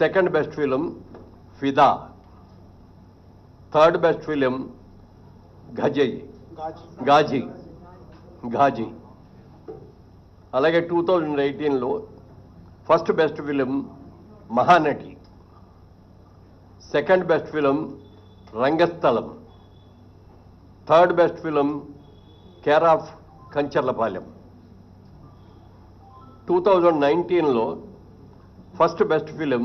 second best film Fidaa third best film గజయ్ Ghazi Ghazi అలాగే two thousand ఎయిటీన్లో first best film Mahanati second best film Rangasthalam third best film care of Kancharapalem two thousand నైన్టీన్లో first best film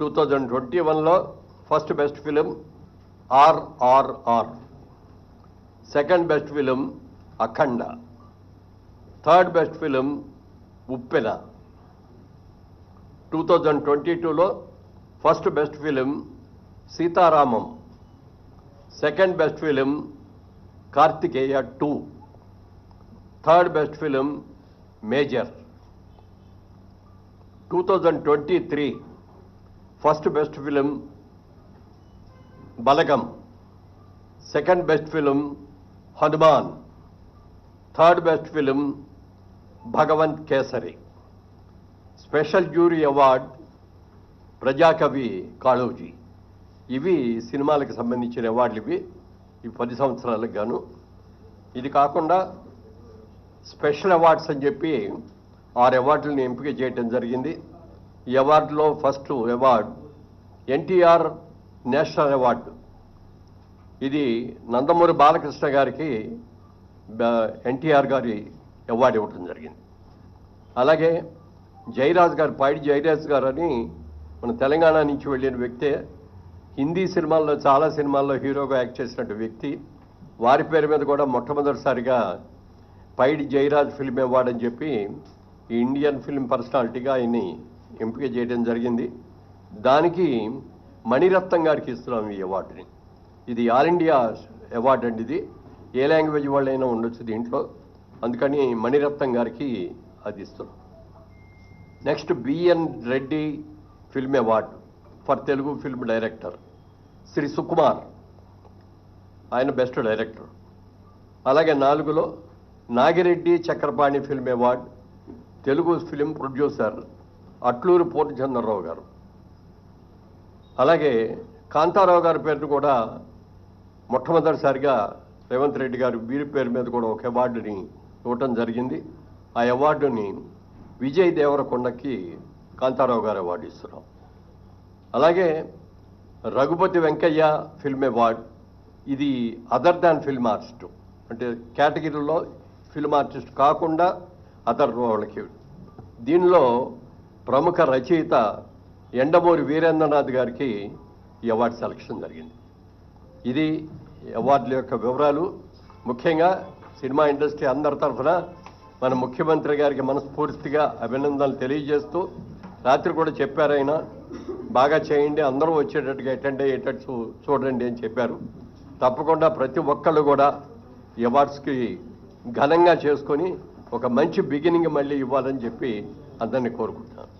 2021 first best film RRR, second best film Akhanda, third best film Uppena. 2022 first best film Sitaramam, second best film Kartikeya 2, third best film Major. 2023 first best film Balagam second best film Hanuman third best film Bhagavanth Kesari special jury award Prajakavi Kaloji ఇవి సినిమాలకు సంబంధించిన అవార్డులు ఇవి ఈ పది సంవత్సరాలకు గాను ఇది కాకుండా స్పెషల్ అవార్డ్స్ అని చెప్పి ఆరు అవార్డులను ఎంపిక చేయటం జరిగింది ఈ అవార్డులో first award NTR national award ఇది నందమూరి బాలకృష్ణ గారికి ఎన్టీఆర్ గారి అవార్డు ఇవ్వడం జరిగింది అలాగే జయరాజ్ గారు పాడి జయరాజ్ గారు అని మన తెలంగాణ నుంచి వెళ్ళిన వ్యక్తే హిందీ సినిమాల్లో చాలా సినిమాల్లో హీరోగా యాక్ట్ చేసినట్టు వ్యక్తి వారి పేరు మీద కూడా మొట్టమొదటిసారిగా పైడి జయరాజ్ ఫిల్మ్ అవార్డు అని చెప్పి ఈ ఇండియన్ ఫిల్మ్ పర్సనాలిటీగా ఆయన్ని ఎంపిక చేయడం జరిగింది దానికి మణిరత్నం గారికి ఇస్తున్నాం ఈ అవార్డుని ఇది ఆల్ ఇండియా అవార్డు అండి ఇది ఏ లాంగ్వేజ్ వాళ్ళైనా ఉండొచ్చు దీంట్లో అందుకని మణిరత్నం గారికి అది ఇస్తున్నాం next BN Reddy film award for Telugu film director Shri Sukumar ఆయన బెస్ట్ డైరెక్టర్ అలాగే నాలుగులో Nagireddy Chakrapani film award Telugu film producer Atluri పోటీ చంద్రరావు గారు అలాగే కాంతారావు గారి పేరును కూడా మొట్టమొదటిసారిగా రేవంత్ రెడ్డి గారు వీరి పేరు మీద కూడా ఒక అవార్డుని ఇవ్వటం జరిగింది ఆ అవార్డుని విజయ్ దేవరకొండకి కాంతారావు గారు అవార్డు ఇస్తున్నాం అలాగే రఘుపతి వెంకయ్య ఫిల్మ్ అవార్డ్ ఇది అదర్ దాన్ ఫిల్మ్ ఆర్టిస్ట్ అంటే కేటగిరీలో ఫిల్మ్ ఆర్టిస్ట్ కాకుండా అదర్ వాళ్ళకి దీనిలో ప్రముఖ రచయిత ఎండమూరి వీరేంద్రనాథ్ గారికి అవార్డు సెలక్షన్ జరిగింది ఇది అవార్డుల యొక్క వివరాలు ముఖ్యంగా సినిమా ఇండస్ట్రీ అందరి తరఫున మన ముఖ్యమంత్రి గారికి మనస్ఫూర్తిగా అభినందనలు తెలియజేస్తూ రాత్రి కూడా చెప్పారైనా బాగా చేయండి అందరూ వచ్చేటట్టుగా అటెండ్ అయ్యేటట్టు చూడండి అని చెప్పారు తప్పకుండా ప్రతి ఒక్కళ్ళు కూడా అవార్డ్స్కి ఘనంగా చేసుకొని ఒక మంచి బిగినింగ్ మళ్ళీ ఇవ్వాలని చెప్పి అందరినీ కోరుకుంటున్నాను